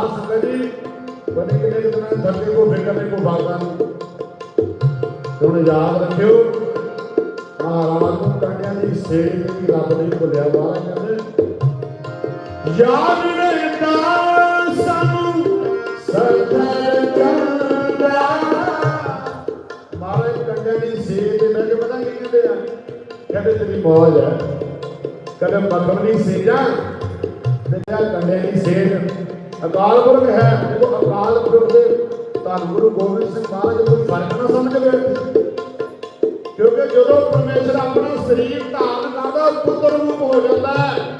ਸਾਧ ਸੰਗਤ ਜੀ, ਬਣੇ ਕਿਨੇ ਦਿਨਾਂ ਧਰਤੀ ਕੋ ਫਿਕਰ ਨਹੀਂ, ਕੋ ਬਾਗਾ ਨਹੀਂ। ਤੇ ਮਹਾਰਾਜ ਨੂੰ ਕੰਡਿਆਂ ਦੀ ਸੇੜੀ ਤੇ ਰੱਬ ਨਹੀਂ ਭੁੱਲਿਆ ਬਾਹਰ ਕਹਿੰਦੇ ਯਾਦ ਰਹਿੰਦਾ ਸਾਨੂੰ, ਸਰਦਾਰ ਚੰਦਾ। ਮਾਰੇ ਕੰਡੇ ਦੀ ਸੇੜ ਤੇ ਮੈਂ ਪਤਾ ਕੀ ਕਹਿੰਦੇ ਆ? ਕਹਿੰਦੇ ਤੇਰੀ ਮੌਜ ਹੈ। ਕਦੇ ਮੱਖਣ ਦੀ ਸੇਜਾਂ, ਤੇ ਜਾਂ ਦੀ ਸੇੜ ਅਕਾਲ ਪੁਰਖ ਹੈ ਦੇਖੋ ਅਕਾਲ ਪੁਰਖ ਦੇ ਧੰਨ ਗੁਰੂ ਗੋਬਿੰਦ ਸਿੰਘ ਮਹਾਰਾਜ ਕੋਈ ਫ਼ਰਕ ਨਾ ਸਮਝ ਗਏ ਕਿਉਂਕਿ ਜਦੋਂ ਪਰਮੇਸ਼ਰ ਆਪਣਾ ਸਰੀਰ ਧਾਰਨ ਕਰਦਾ, ਪੁੱਤਰ ਰੂਪ ਹੋ ਜਾਂਦਾ ਹੈ।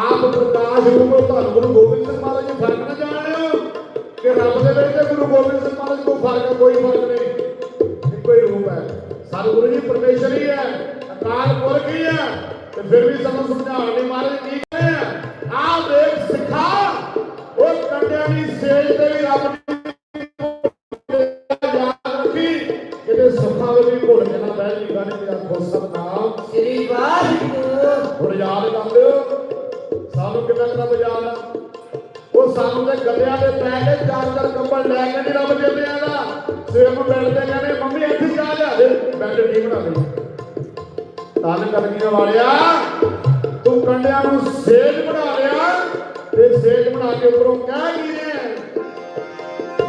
ਆਪ ਪ੍ਰਕਾਸ਼ ਰੂਪ ਧੰਨ ਗੁਰੂ ਗੋਬਿੰਦ ਸਿੰਘ ਮਹਾਰਾਜ ਜੀ ਫ਼ਰਕ ਨਾ ਜਾਣਿਓ ਕਿ ਰੱਬ ਦੇ ਵਿੱਚ ਤੇ ਗੁਰੂ ਗੋਬਿੰਦ ਸਿੰਘ ਮਹਾਰਾਜ ਕੋਈ ਫ਼ਰਕ ਕੋਈ ਫ਼ਰਕ ਨਹੀਂ। ਇੱਕੋ ਹੀ ਰੂਪ ਹੈ। ਸਤਿਗੁਰੂ ਜੀ ਪਰਮੇਸ਼ਰ ਹੀ ਹੈ, ਅਕਾਲ ਪੁਰਖ ਹੀ ਹੈ। ਤੇ ਫਿਰ ਵੀ ਸਾਨੂੰ ਸਮਝਾਉਣ ਲਈ ਮਹਾਰਾਜ ਕੀ ਕਿਤੇ ਸੁੱਖਾਂ ਦੇ ਵੀ ਭੁੱਲ ਜਾਣਾ ਜੀ ਗਾਣੇ ਤੇ ਆਖੋ ਸਤਨਾਮ। ਸ੍ਰੀ ਵਾਹਿਗੁਰੂ। ਹੁਣ ਯਾਦ ਕਰ ਲਿਓ ਸਾਨੂੰ ਕਿੰਨਾ ਰੱਬ ਆ? ਉਹ ਸਾਨੂੰ ਤੇ ਗੱਲਿਆਂ ਦੇ ਪੈ ਕੇ ਚਾਰ ਚਾਰ ਕੰਬਲ ਲੈ ਕੇ ਨਹੀਂ ਰੱਬ ਜੰਮਿਆ ਦਾ ਸਵੇਰ ਨੂੰ ਬੈਠ ਤੇ ਕਹਿੰਦੇ ਮੰਮੀ ਇੱਥੇ ਜਾ। ਲਿਆ ਦੇ ਬੈੱਡ ਨਹੀਂ ਬਣਾ ਲਈ ਤਨ ਕਲਗੀਆਂ ਵਾਲਿਆ ਤੂੰ ਕੰਡਿਆਂ ਨੂੰ ਸੇਜ ਬਣਾ ਲਿਆ। ਤੇ ਸੇਜ ਬਣਾ ਕੇ ਉੱਪਰੋਂ ਕਹਿ ਕੀ ਰਿਹਾ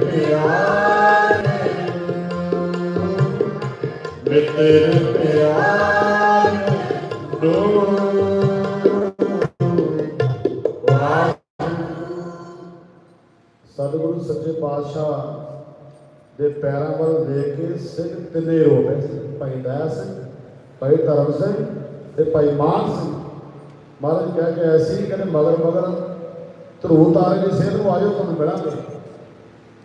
ਪਿਆਰੇ ਮਿੱਤਰ ਪਿਆਰੇ ਦੋ ਸਤਿਗੁਰੂ ਸੱਚੇ ਪਾਤਸ਼ਾਹ ਦੇ ਪੈਰਾਂ ਵੱਲ ਦੇਖ ਕੇ ਸਿੰਘ ਤਿੰਨੇ ਰੋ ਪਏ ਸੀ। ਭਾਈ ਦਇਆ ਸਿੰਘ, ਭਾਈ ਧਰਮ ਸਿੰਘ ਤੇ ਭਾਈ ਮਾਨ ਸਿੰਘ। ਮਹਾਰਾਜ ਕਹਿ ਕੇ ਐਸੀ ਕਹਿੰਦੇ ਮਗਰ ਮਗਰ ਧਰੂ ਤਾਰੇ ਦੀ ਸੇਧ ਨੂੰ ਆਜੋ ਤੁਹਾਨੂੰ ਮਿਲਾਂਗੇ।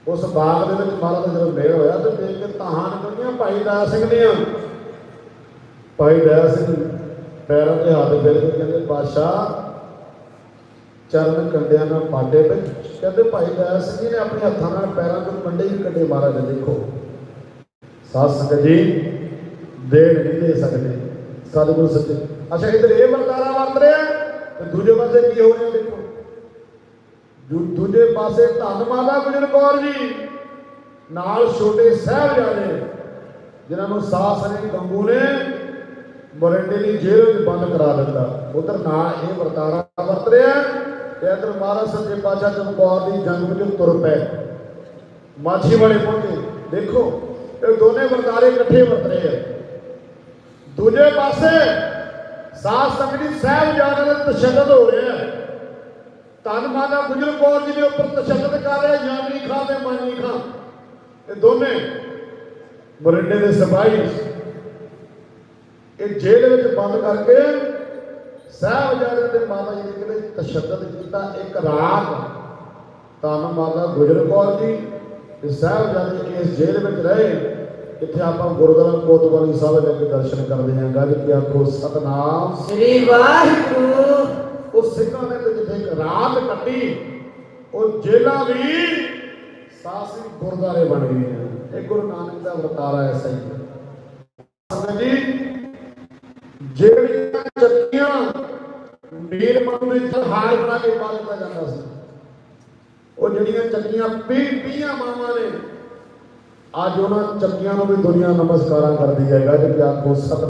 ਉਸ ਬਾਗ ਦੇ ਵਿੱਚ ਮਹਾਰਾਜ ਜਦੋਂ ਮੇਲ ਹੋਇਆ ਤੇ ਦੇਖ ਕੇ ਤਾਹਾਂ ਨਿਕਲੀਆਂ ਭਾਈ ਦਇਆ ਸਿੰਘ ਦੀਆਂ। ਭਾਈ ਦਇਆ ਸਿੰਘ ਪੈਰਾਂ ਤੇ ਹੱਥ ਫੇਰ ਕੇ ਕਹਿੰਦੇ, ਬਾਦਸ਼ਾਹ, ਚਰਨ ਕੰਡਿਆਂ ਨਾਲ ਪਾਟੇ ਵਿੱਚ ਕਹਿੰਦੇ, ਭਾਈ ਦਇਆ ਜੀ ਨੇ ਆਪਣੇ ਹੱਥਾਂ ਨਾਲ ਪੈਰਾਂ ਤੋਂ ਕੰਡੇ ਹੀ ਕੱਢੇ ਮਹਾਰਾਜ ਨੇ, ਦੇਖੋ। ਸਾਧ ਸੰਗਤ ਜੀ ਦੇਣ ਨਹੀਂ ਦੇ ਸਕਦੇ। ਸਤਿਗੁਰੂ ਸੱਚੇ ਅੱਛਾ, ਇਧਰ ਇਹ ਵਰਤਾਰਾ ਵਰਤ ਰਿਹਾ ਤੇ ਦੂਜੇ ਪਾਸੇ ਕੀ ਹੋ ਰਿਹਾ, ਦੇਖੋ। ਦੂਜੇ ਪਾਸੇ ਧੰਨ ਮਾਤਾ ਗੁਜਰ ਕੌਰ ਜੀ। ਨਾਲ ਛੋਟੇ ਸਾਹਿਬਜ਼ਾਦੇ, ਜਿਨ੍ਹਾਂ ਨੂੰ ਸਾਸ ਨੇ ਗੰਗੂ ਨੇ ਮੋਰਿੰਡੇ ਦੀ ਜੇਲ੍ਹ ਵਿੱਚ ਬੰਦ ਕਰਾ ਦਿੱਤਾ। ਉਧਰ ਨਾ ਇਹ ਵਰਤਾਰਾ ਵਰਤ ਰਿਹਾ ਤੇ ਇਧਰ ਮਹਾਰਾਜ ਸੱਚੇ ਪਾਤਸ਼ਾਹ ਚਮਕੌਰ ਦੀ ਜੰਗ ਵਿੱਚ ਤੁਰ ਪਏ। ਮਾਛੀ ਵਾਲੇ ਪਹੁੰਚੇ। ਦੇਖੋ, ਇਹ ਦੋਨੇ ਵਰਤਾਰੇ ਇਕੱਠੇ ਵਰਤ ਰਹੇ ਆ। ਦੂਜੇ ਪਾਸੇ ਸਾਧ ਸੰਗਤ ਦੀ ਸਾਹਿਬਜ਼ਾਦੇ ਦਾ ਤਸ਼ੱਦਦ ਹੋ ਰਿਹਾ ਹੈ ਧੰਨ ਮਾਤਾ ਗੁਜਰ ਕੌਰ ਜੀ ਦੇ ਉੱਪਰ ਤਸ਼ੱਦਦ ਕਰ ਰਿਹਾ ਜਾਨੀ ਖਾਂ ਤੇ ਮਾਨੀ ਖਾਂ। ਇਹ ਦੋਨੇ ਮਰਿੰਡੇ ਦੇ ਸਿਪਾਹੀ ਇਹ ਜੇਲ੍ਹ ਵਿੱਚ ਬੰਦ ਕਰਕੇ ਸਾਹਿਬਜ਼ਾਦੇ ਤੇ ਮਾਤਾ ਜੀ ਨੇ ਕਿਤੇ ਤਸ਼ੱਦਦ ਕੀਤਾ ਇੱਕ ਰਾਤ। ਧੰਨ ਮਾਤਾ ਗੁਜਰ ਕੌਰ ਜੀ ਤੇ ਸਾਹਿਬਜ਼ਾਦੇ ਇਸ ਜੇਲ੍ਹ ਵਿੱਚ ਰਹੇ। ਇੱਥੇ ਆਪਾਂ ਗੁਰਦੁਆਰਾ ਕੋਤਵਾਲੀ ਸਾਹਿਬ ਦੇ ਕੇ ਦਰਸ਼ਨ ਕਰਦੇ ਹਾਂ। ਗੱਲ ਕੀ ਆਖੋ, ਸਤਨਾਮ। ਸ੍ਰੀ ਵਾਹਿਗੁਰੂ। ਉਹ ਸਿੰਘਾਂ ਨੇ ਤੇ ਜਿੱਥੇ ਇੱਕ ਰਾਤ ਕੱਟੀ ਉਹ ਜੇਲਾਂ ਵੀ ਸਾਸੀ ਗੁਰਦਾਰੇ ਬਣ ਗਈਆਂ ਇਹ ਗੁਰੂ ਨਾਨਕ ਦਾ ਵਰਤਾਰਾ ਐਸਾ ਹੀ ਹੈ ਸੰਗਤ ਜੀ ਜਿਹੜੀਆਂ ਚੱਕੀਆਂ ਨੀਰ ਮਨ ਵਿੱਚ ਹਾਰ ਬਣਾ ਕੇ ਪਾ ਦਿੱਤਾ ਜਾਂਦਾ ਸੀ ਉਹ ਜਿਹੜੀਆਂ ਚੱਕੀਆਂ ਪੀ ਪੀਆਂ ਮਾਵਾਂ ਨੇ ਅੱਜ ਉਹਨਾਂ ਚੱਕੀਆਂ ਨੂੰ ਵੀ ਦੁਨੀਆ ਨਮਸਕਾਰਾਂ ਕਰਦੀ ਹੈ ਗੱਜ ਕਿ ਆਖੋ ਸਤ